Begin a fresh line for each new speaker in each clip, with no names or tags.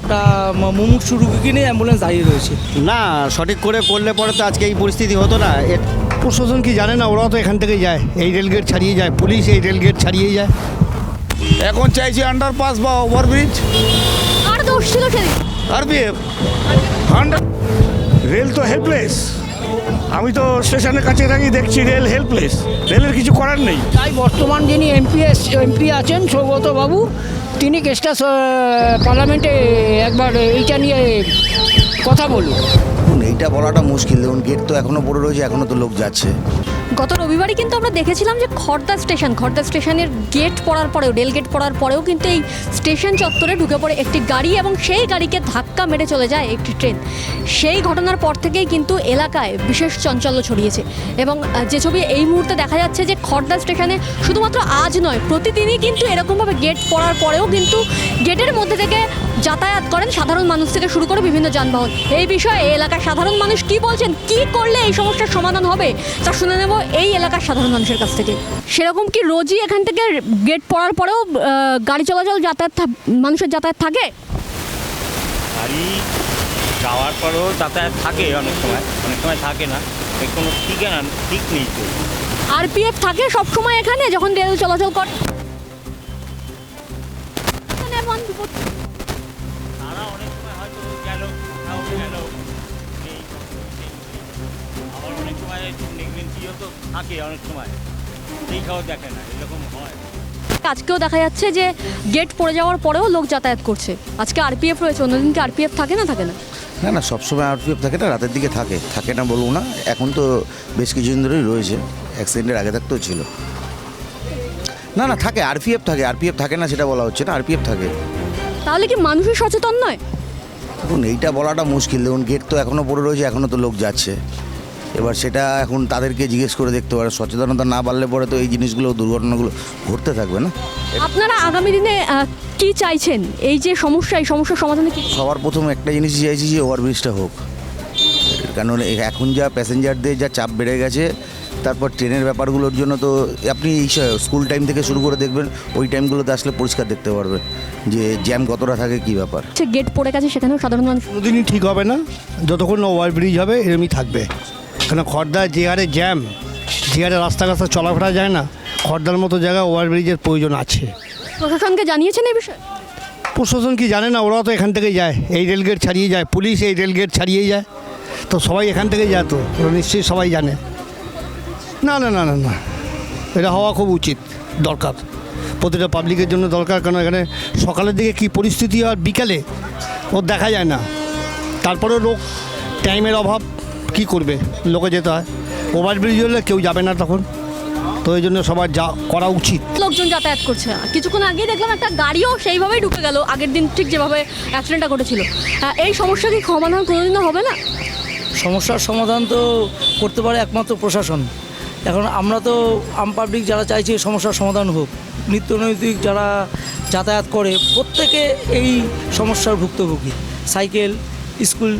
একটা ম- মুমূর্ষু রুগীকে নিয়ে অ্যাম্বুলেন্স দাঁড়িয়ে রয়েছে।
না সঠিক করে করলে পরে তো আজকে এই পরিস্থিতি হতো না।
প্রশাসন কি জানে না ওরাও তো এখান থেকে যায়। এই রেলগেট ছাড়িয়ে যায় পুলিশ এই রেলগেট ছাড়িয়ে যায়।
এখন চাইছি আন্ডারপাস বা ওভারব্রিজ
আর দোষ ছিল সেদিন।
আরপিএফ হান্ড্রেড রেল তো হেল্পলেস আমি তো স্টেশনের কাছে দাঁড়িয়ে দেখছি রেল হেল্পলেস রেলের কিছু করার নেই।
তাই বর্তমান যিনি এমপি এমপি আছেন সৌগত বাবু তিনি কেসটা পার্লামেন্টে একবার এইটা নিয়ে কথা বলুন
এইটা বলাটা মুশকিল। দেখুন, গেট তো এখনও পড়ে রয়েছে, এখনও তো লোক যাচ্ছে।
রবিবারই কিন্তু আমরা দেখেছিলাম যে খর্দা স্টেশন, খর্দা স্টেশনের গেট পড়ার পরেও রেল গেট পড়ার পরেও কিন্তু এই স্টেশন চত্বরে ঢুকে পড়ে একটি গাড়ি এবং সেই গাড়িকে ধাক্কা মেরে চলে যায় একটি ট্রেন সেই ঘটনার পর থেকেই কিন্তু এলাকায় বিশেষ চাঞ্চল্য ছড়িয়েছে এবং যে ছবি এই মুহূর্তে দেখা যাচ্ছে যে খড়দা স্টেশনে শুধুমাত্র আজ নয়, প্রতিদিনই কিন্তু এরকমভাবে গেট পড়ার পরেও কিন্তু গেটের মধ্যে থেকে যাতায়াত করেন সাধারণ মানুষ থেকে শুরু করে বিভিন্ন যানবাহন। এই বিষয়ে এই এলাকার সাধারণ মানুষ কি বলছেন? কি করলে এই সমস্যার সমাধান হবে? তা শুনে নেব এই এলাকার সাধারণ মানুষের কাছ থেকে। সেরকম কি রোজই এখান থেকে গেট পড়ার পরেও গাড়ি চলাচল যাতায়াত মানুষের যাতায়াত থাকে?
গাড়ি যাওয়ার পরেও যাতায়াত থাকে অনেক সময়। অনেক সময় থাকে না। কোনো ঠিকানা ঠিক নেই তো।
আরপিএফ থাকে সব সময় এখানে যখন রেল চলাচল করে
আবার অনেক নেগলেন্সিও তো থাকে অনেক সময়। সেই খাওয়া দেখে না এরকম হয়।
আজকেও দেখা যাচ্ছে যে গেট পড়ে যাওয়ার পরেও লোক যাতায়াত করছে। আজকে আরপিএফ রয়েছে অন্যদিন কি আরপিএফ থাকে না থাকে না?
না না সবসময় আরপিএফ থাকে না রাতের দিকে থাকে। থাকে না বলব না এখন তো বেশ কিছুদিন ধরেই রয়েছে অ্যাক্সিডেন্টের আগে থাকতেও ছিল। না না থাকে আরপিএফ থাকে আরপিএফ থাকে না সেটা বলা হচ্ছে না আরপিএফ থাকে।
তাহলে কি মানুষই সচেতন নয়?
দেখুন এইটা বলাটা মুশকিল। দেখুন গেট তো এখনও পড়ে রয়েছে এখনও তো লোক যাচ্ছে। এবার সেটা এখন তাদেরকে জিজ্ঞেস করে দেখতে পারে। সচেতনতা না বাড়লে পরে তো এই জিনিসগুলো দুর্ঘটনাগুলো ঘটতে থাকবে না।
আপনারা আগামী দিনে কি চাইছেন? এই যে সমস্যা এই সমস্যার সমাধানে কি
সবার প্রথম একটা জিনিস চাইছি যে ওভারব্রিজটা হোক। কারণ এখন যা প্যাসেঞ্জারদের যা চাপ বেড়ে গেছে তারপর ট্রেনের ব্যাপারগুলোর জন্য তো আপনি এই স্কুল টাইম থেকে শুরু করে দেখবেন ওই টাইমগুলোতে আসলে পরিষ্কার দেখতে পারবেন যে জ্যাম কতটা থাকে কী ব্যাপার।
গেট পড়ে গেছে সেখানেও সাধারণ মানুষ
কোনোদিনই ঠিক হবে না। যতক্ষণ না ওভারব্রিজ হবে এরমই থাকবে। কেন খড়দা যে হারে জ্যাম যে হারে রাস্তা রাস্তা চলাফেরা যায় না খড়দার মতো জায়গায় ওভারব্রিজের প্রয়োজন আছে।
প্রশাসনকে জানিয়েছেন এই বিষয়ে?
প্রশাসন কি জানে না ওরাও তো এখান থেকে যায় এই রেলগেট ছাড়িয়ে যায় পুলিশ এই রেলগেট ছাড়িয়ে যায় তো সবাই এখান থেকে যায় তো ওরা নিশ্চয়ই সবাই জানে। না না না না না এটা হওয়া খুব উচিত দরকার প্রতিটা পাবলিকের জন্য দরকার কারণ এখানে সকালের দিকে কি পরিস্থিতি হয় বিকালে ও দেখা যায় না। তারপরে লোক টাইমের অভাব কি করবে? লোকে যেতে হয়। ওভারব্রিজ হলে কেউ যাবে না তখন। তো এই জন্য সবার যা করা উচিত।
লোকজন যাতায়াত করছে। না কিছুক্ষণ আগেই দেখলাম একটা গাড়িও সেইভাবেই ঢুকে গেল। আগের দিন ঠিক যেভাবে অ্যাক্সিডেন্টটা ঘটেছিল। এই সমস্যা কি সমাধান কোনোদিনও হবে না?
সমস্যার সমাধান তো করতে পারে একমাত্র প্রশাসন। এখন আমরা তো আম পাবলিক যারা চাইছি এই সমস্যার সমাধান হোক নিত্যনৈতিক যারা যাতায়াত করে প্রত্যেকে এই সমস্যার ভুক্তভোগী। সাইকেল স্কুল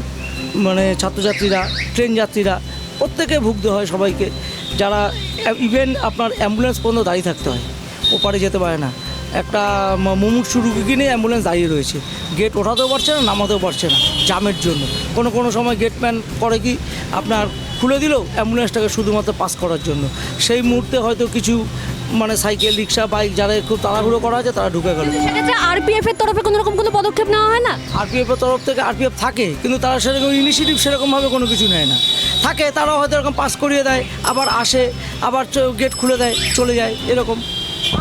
মানে ছাত্রছাত্রীরা ট্রেন যাত্রীরা, প্রত্যেকে ভুগতে হয় সবাইকে। যারা ইভেন আপনার অ্যাম্বুলেন্স পর্যন্ত দাঁড়িয়ে থাকতে হয় ওপারে যেতে পারে না। একটা ম- মুমূর্ষু রুগীকে নিয়ে অ্যাম্বুলেন্স দাঁড়িয়ে রয়েছে। গেট ওঠাতেও পারছে না, নামাতেও পারছে না জামের জন্য। কোনো কোনো সময় গেটম্যান করে কি, আপনার খুলে দিল অ্যাম্বুলেন্সটাকে শুধুমাত্র পাস করার জন্য। সেই মুহূর্তে হয়তো কিছু মানে সাইকেল রিক্সা বাইক যারা খুব তাড়াহুড়ো করা আছে তারা ঢুকে গেল।
সেক্ষেত্রে আরপিএফ এর তরফে কোনো রকম কোনো পদক্ষেপ নেওয়া হয় না?
আরপিএফের তরফ থেকে আরপিএফ থাকে কিন্তু তারা সেরকম ইনিশিয়েটিভ সেরকমভাবে কোনো কিছু নেয় না। থাকে তারাও হয়তো এরকম পাস করিয়ে দেয় আবার আসে আবার গেট খুলে দেয় চলে যায় এরকম।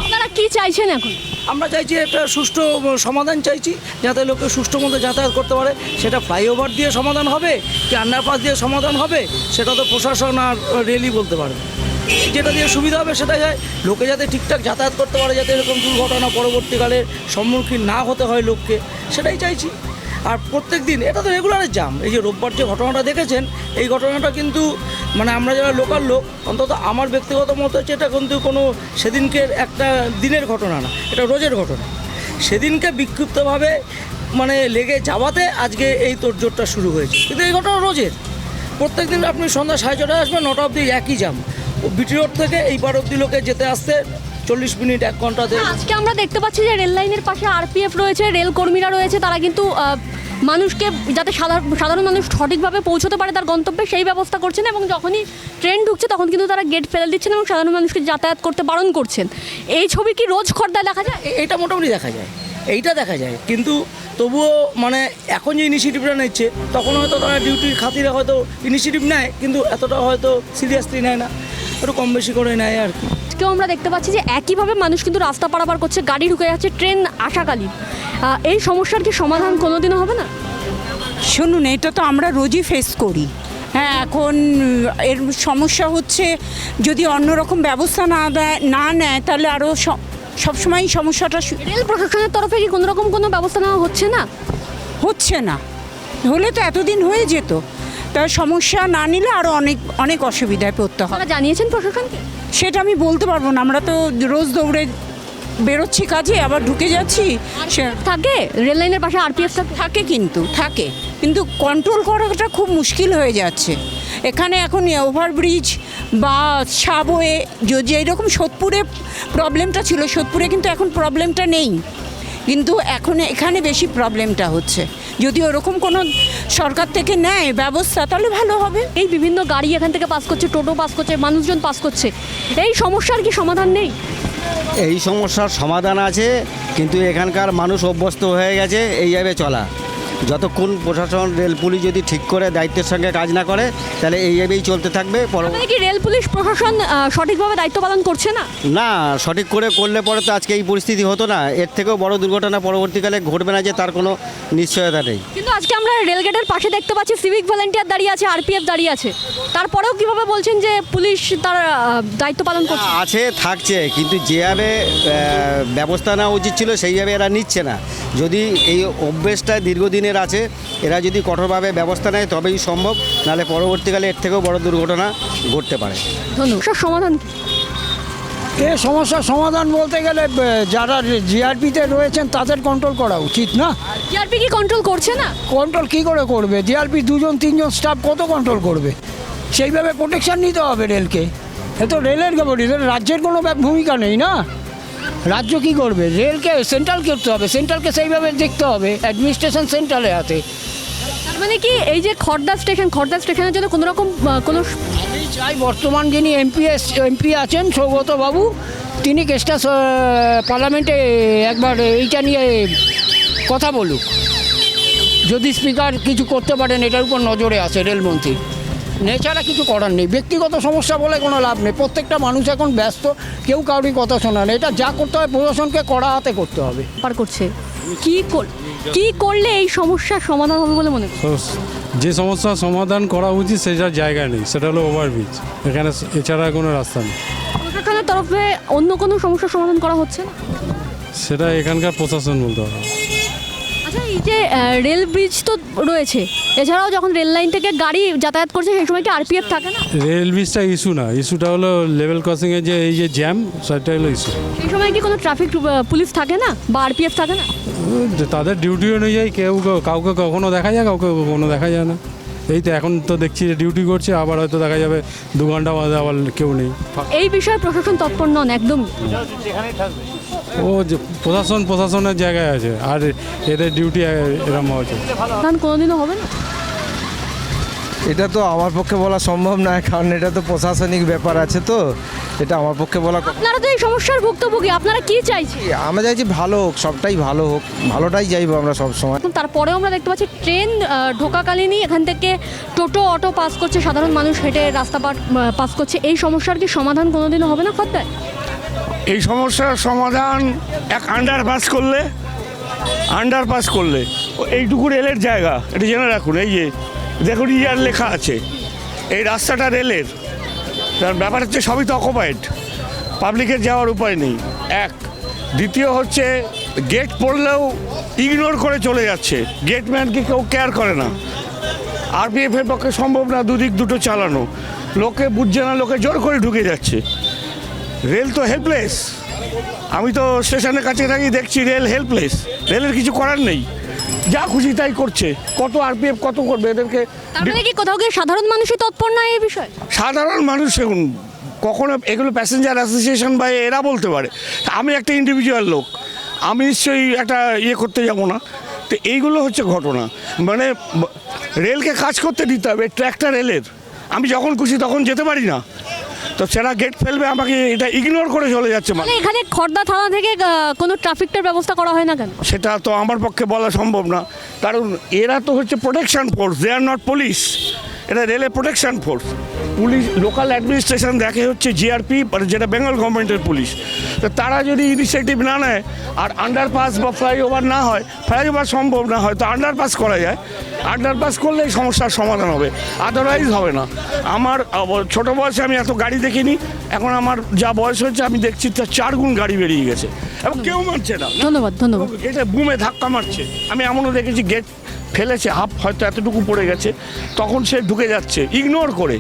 আপনারা কি চাইছেন এখন?
আমরা চাইছি একটা সুষ্ঠু সমাধান চাইছি যাতে লোকে সুষ্ঠু মতো যাতায়াত করতে পারে। সেটা ফ্লাইওভার দিয়ে সমাধান হবে কি আন্ডারপাস দিয়ে সমাধান হবে সেটা তো প্রশাসন আর রেলই বলতে পারবে যেটা দিয়ে সুবিধা হবে সেটা যায় লোকে যাতে ঠিকঠাক যাতায়াত করতে পারে, যাতে এরকম দুর্ঘটনা পরবর্তীকালে সম্মুখীন না হতে হয় লোককে, সেটাই চাইছি। আর প্রত্যেক দিন, এটা তো রেগুলারের জাম এই যে রোববার যে ঘটনাটা দেখেছেন, এই ঘটনাটা কিন্তু মানে আমরা যারা লোকাল লোক, অন্তত আমার ব্যক্তিগত মত হচ্ছে এটা কিন্তু কোনো সেদিনকে একটা দিনের ঘটনা না, এটা রোজের ঘটনা। সেদিনকে বিক্ষিপ্তভাবে মানে লেগে যাওয়াতে আজকে এই তোড়জোড়টা শুরু হয়েছে। কিন্তু এই ঘটনা রোজের। প্রত্যেক দিন আপনি সন্ধ্যা সাড়ে ছটায় আসবেন, নটা অবধি একই জাম বিটি রোড থেকে এই পার অবধি লোকে যেতে আসতে চল্লিশ মিনিট এক ঘন্টাতে
আজকে আমরা দেখতে পাচ্ছি যে রেল লাইনের পাশে আরপিএফ রয়েছে রেল কর্মীরা রয়েছে তারা কিন্তু মানুষকে যাতে সাধারণ সাধারণ মানুষ সঠিকভাবে পৌঁছতে পারে তার গন্তব্যে সেই ব্যবস্থা করছেন এবং যখনই ট্রেন ঢুকছে তখন কিন্তু তারা গেট ফেলে দিচ্ছেন এবং সাধারণ মানুষকে যাতায়াত করতে বারণ করছেন। এই ছবি কি রোজ খর্দায় দেখা যায়?
এটা মোটামুটি দেখা যায় এইটা দেখা যায়। কিন্তু তবুও মানে এখন যে ইনিশিয়েটিভটা নিচ্ছে তখন হয়তো তারা ডিউটির খাতিরে হয়তো ইনিশিয়েটিভ নেয় কিন্তু এতটা হয়তো সিরিয়াসলি নেয় না। একটু কম বেশি করে নেয় আর কি।
আজকেও আমরা দেখতে পাচ্ছি যে একইভাবে মানুষ কিন্তু রাস্তা পারাপার করছে গাড়ি ঢুকে যাচ্ছে ট্রেন আসাকালীন এই সমস্যার কি সমাধান কোনোদিনও হবে না?
শুনুন এটা তো আমরা রোজই ফেস করি। হ্যাঁ এখন এর সমস্যা হচ্ছে যদি অন্যরকম ব্যবস্থা না দেয় না নেয় তাহলে আরও সবসময় সমস্যাটা
রেল প্রশাসনের তরফে কি কোনো রকম কোনো ব্যবস্থা নেওয়া হচ্ছে না?
হচ্ছে না। হলে তো এতদিন হয়ে যেত। তা সমস্যা না নিলে আরও অনেক অনেক অসুবিধায় পড়তে
আপনারা জানিয়েছেন প্রশাসনকে
সেটা আমি বলতে পারব না। আমরা তো রোজ দৌড়ে বেরোচ্ছি কাজে আবার ঢুকে যাচ্ছি। সে
থাকে? রেল লাইনের পাশে আরপিএফ থাকে?
কিন্তু থাকে। কিন্তু কন্ট্রোল করাটা খুব মুশকিল হয়ে যাচ্ছে। এখানে এখন ওভারব্রিজ বা সাবওয়ে যদি এইরকম সোদপুরে প্রবলেমটা ছিল সোদপুরে কিন্তু এখন প্রবলেমটা নেই। কিন্তু এখন এখানে বেশি প্রবলেমটা হচ্ছে। যদি ওরকম কোনো সরকার থেকে নেয় ব্যবস্থা তাহলে ভালো হবে।
এই বিভিন্ন গাড়ি এখান থেকে পাস করছে টোটো পাস করছে মানুষজন পাস করছে। এই সমস্যার কি সমাধান নেই?
এই সমস্যার সমাধান আছে কিন্তু এখানকার মানুষ অভ্যস্ত হয়ে গেছে এইভাবে চলা। যতক্ষণ প্রশাসন রেল পুলিশ যদি ঠিক করে দায়িত্বের সঙ্গে কাজ না করে তাহলে এইভাবেই চলতে থাকবে।
কি রেল পুলিশ প্রশাসন সঠিকভাবে দায়িত্ব পালন করছে না?
না সঠিক করে করলে পরে তো আজকে এই পরিস্থিতি হতো না। এর থেকেও বড় দুর্ঘটনা পরবর্তীকালে ঘটবে না যে তার কোনো নিশ্চয়তা নেই।
কিন্তু আজকে আমরা রেলগেটের পাশে দেখতে পাচ্ছি সিভিক ভলেন্টিয়ার দাঁড়িয়ে আছে আরপিএফ দাঁড়িয়ে আছে। তারপরেও কীভাবে বলছেন যে পুলিশ তার দায়িত্ব পালন করছে?
আছে থাকছে কিন্তু যেভাবে ব্যবস্থা নেওয়া উচিত ছিল সেইভাবে এরা নিচ্ছে না। যদি এই অভ্যেসটা দীর্ঘদিনের আছে। এরা যদি কঠোরভাবে ব্যবস্থা নেয় তবেই সম্ভব নাহলে পরবর্তীকালে এর থেকেও বড় দুর্ঘটনা ঘটতে পারে।
ধন্যবাদ। সমাধান
এ সমস্যার সমাধান বলতে গেলে যারা জিআরপিতে রয়েছেন তাদের কন্ট্রোল করা উচিত না?
জিআরপি কি কন্ট্রোল করছে না?
কন্ট্রোল কি করে করবে? জিআরপি দুজন তিনজন স্টাফ কত কন্ট্রোল করবে? সেইভাবে প্রোটেকশন নিতে হবে রেলকে এ তো রেলের রাজ্যের কোনো ভূমিকা নেই না? রাজ্য কি করবে? রেলকে সেন্ট্রাল করতে হবে। সেন্ট্রালকে সেইভাবে দেখতে হবে। অ্যাডমিনিস্ট্রেশন সেন্ট্রালে আছে।
তার মানে কি এই যে খড়দা স্টেশন খড়দা স্টেশনের জন্য কোনো রকম কোনো
আমি চাই বর্তমান যিনি এমপি এমপি আছেন সৌগত বাবু তিনি কেসটা পার্লামেন্টে একবার এইটা নিয়ে কথা বলুক। যদি স্পিকার কিছু করতে পারেন এটার উপর নজরে আছে রেলমন্ত্রী। এছাড়া কিছু করার নেই। ব্যক্তিগত সমস্যা বলে কোনো লাভ নেই। প্রত্যেকটা মানুষ এখন ব্যস্ত কেউ কাউরি কথা শোনা নেই। এটা যা করতে হয় প্রশাসনকে কড়া হাতে করতে হবে।
পার করছে। কি কর- কি করলে এই সমস্যার সমাধান হবে বলে মনে
যে সমস্যার সমাধান করা উচিত সেটার জায়গা নেই। সেটা হলো ওভারব্রিজ এখানে এছাড়া কোনো রাস্তা নেই।
প্রশাসনের তরফে অন্য কোনো সমস্যার সমাধান করা হচ্ছে না?
সেটা এখানকার প্রশাসন বলতে হবে।
আচ্ছা এই যে রেল ব্রিজ তো রয়েছে। এছাড়াও যখন রেল লাইন থেকে গাড়ি যাতায়াত করছে সেই সময় কি আরপিএফ থাকে না?
রেল ব্রিজটা ইস্যু না। ইস্যুটা হলো লেভেল ক্রসিংয়ের যে এই যে জ্যাম সেটা হলো ইস্যু
সেই সময় কি কোনো ট্রাফিক পুলিশ থাকে না? বা আরপিএফ থাকে না?
তাদের ডিউটি অনুযায়ী কেউ কেউ- কাউকে কখনো দেখা যায় কাউকে কখনো দেখা যায় না। এই তো এখন তো দেখছি ডিউটি করছে আবার হয়তো দেখা যাবে দু ঘণ্টা বাদে আবার কেউ নেই।
এই বিষয়ে প্রশাসন তৎপর নন একদম
ও যে প্রশাসন প্রশাসনের জায়গায় আছে আর এদের ডিউটি এরম হচ্ছে
ধান কোনোদিনও হবে না?
এটা তো আমার পক্ষে বলা সম্ভব নয় কারণ এটা তো প্রশাসনিক ব্যাপার আছে তো। এটা আমার পক্ষে বলা
আপনারা তো এই সমস্যার ভুক্তভোগী আপনারা কি চাইছেন?
আমরা চাইছি ভালো হোক সবটাই ভালো হোক ভালোটাই চাইব আমরা সব সময়
এখন তারপরেও আমরা দেখতে পাচ্ছি ট্রেন ঢোকাকালীনই এখান থেকে টোটো অটো পাস করছে সাধারণ মানুষ হেঁটে রাস্তা পার- পাস করছে। এই সমস্যার কি সমাধান কোনোদিনও হবে না খদ্দায়
এই সমস্যার সমাধান এক আন্ডারপাস করলে আন্ডারপাস করলে এইটুকু রেলের জায়গা, এটা জেনে রাখুন, এই যে, দেখুন, ইয়ার লেখা আছে, এই রাস্তাটা রেলের, তার ব্যাপার হচ্ছে সবই তো অকুপাইড পাবলিকের যাওয়ার উপায় নেই, এক, দ্বিতীয় হচ্ছে গেট পড়লেও ইগনোর করে চলে যাচ্ছে গেটম্যানকে কেউ কেয়ার করে না আরপিএফের পক্ষে সম্ভব না, দুদিক দুটো চালানো, লোকে বুঝছে না, লোকে জোর করে ঢুকে যাচ্ছে রেল তো হেল্পলেস আমি তো স্টেশনের কাছে থাকি দেখছি রেল হেল্পলেস রেলের কিছু করার নেই। যা খুশি তাই করছে। কত আরপিএফ কত করবে? এদেরকে
মানে কি কোথাও গিয়ে সাধারণ মানুষই তৎপর নয় এই বিষয়ে?
সাধারণ মানুষ এখন কখনো এগুলো প্যাসেঞ্জার অ্যাসোসিয়েশন বা এরা বলতে পারে। আমি একটা ইন্ডিভিজুয়াল লোক। আমি নিশ্চয়ই একটা ইয়ে করতে যাব না। তো এইগুলো হচ্ছে ঘটনা। মানে রেলকে কাজ করতে দিতে হবে ট্র্যাকটা রেলের। আমি যখন খুশি তখন যেতে পারি না। তো সেটা গেট ফেলবে আমাকে এটা ইগনোর করে চলে যাচ্ছে
মানে এখানে খর্দা থানা থেকে কোনো ট্রাফিকটার ব্যবস্থা করা হয় না কেন?
সেটা তো আমার পক্ষে বলা সম্ভব না। কারণ এরা তো হচ্ছে protection force they are not police এটা রেলে protection force police local administration দেখে হচ্ছে জিআরপি যেটা বেঙ্গল গভর্নমেন্টের পুলিশ তো তারা যদি ইনিশিয়েটিভ না নেয় আর আন্ডারপাস বা ফ্লাইওভার না হয় ফ্লাইওভার সম্ভব না হয় তো আন্ডারপাস করা যায়। আন্ডারপাস করলে এই সমস্যার সমাধান হবে আদারওয়াইজ হবে না। আমার ছোট বয়সে আমি এত গাড়ি দেখিনি এখন আমার যা বয়স হয়েছে আমি দেখছি তার চার গুণ গাড়ি বেরিয়ে গেছে। এবং কেউ মারছে না।
ধন্যবাদ ধন্যবাদ।
গেটে বুমে ধাক্কা মারছে। আমি এমনও দেখেছি গেট ফেলেছে হাফ হয়তো এতটুকু পড়ে গেছে তখন সে ঢুকে যাচ্ছে ইগনোর করে।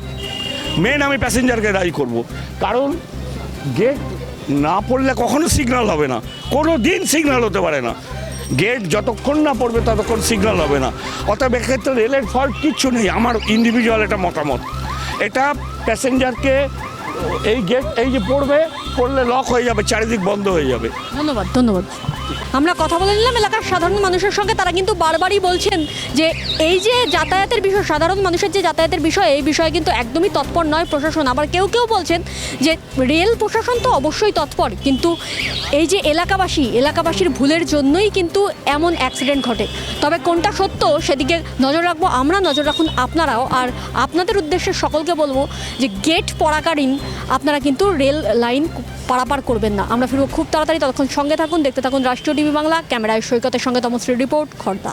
মেন আমি প্যাসেঞ্জারকে দায়ী করব। কারণ গেট না পড়লে কখনো সিগন্যাল হবে না। কোনো দিন সিগন্যাল হতে পারে না। গেট যতক্ষণ না পড়বে ততক্ষণ সিগনাল হবে না। অতএব এক্ষেত্রে রেলের ফল্ট কিচ্ছু নেই, আমার ইন্ডিভিজুয়াল এটা মতামত। এটা প্যাসেঞ্জারকে এই গেট এই যে পড়বে, পড়লে লক হয়ে যাবে, চারিদিক বন্ধ হয়ে যাবে।
ধন্যবাদ ধন্যবাদ। আমরা কথা বলে নিলাম, এলাকার সাধারণ মানুষের সঙ্গে। তারা কিন্তু বারবারই বলছেন যে এই যে যাতায়াতের বিষয়, সাধারণ মানুষের যে যাতায়াতের বিষয়, এই বিষয়ে কিন্তু একদমই তৎপর নয় প্রশাসন। আবার কেউ কেউ বলছেন যে রেল প্রশাসন তো অবশ্যই তৎপর, কিন্তু এই যে এলাকাবাসী, এলাকাবাসীর ভুলের জন্যই কিন্তু এমন অ্যাক্সিডেন্ট ঘটে। তবে কোনটা সত্য সেদিকে নজর রাখব, আমরা নজর রাখুন আপনারাও। আর আপনাদের উদ্দেশ্যে সকলকে বলব যে গেট পড়াকালীন আপনারা কিন্তু রেল লাইন পারাপার করবেন না। আমরা ফিরবো খুব তাড়াতাড়ি, ততক্ষণ সঙ্গে থাকুন, দেখতে থাকুন রাষ্ট্রীয় টিভি বাংলা, ক্যামেরায় সৈকতের সঙ্গে তমশ্রী রিপোর্ট, খর্দা।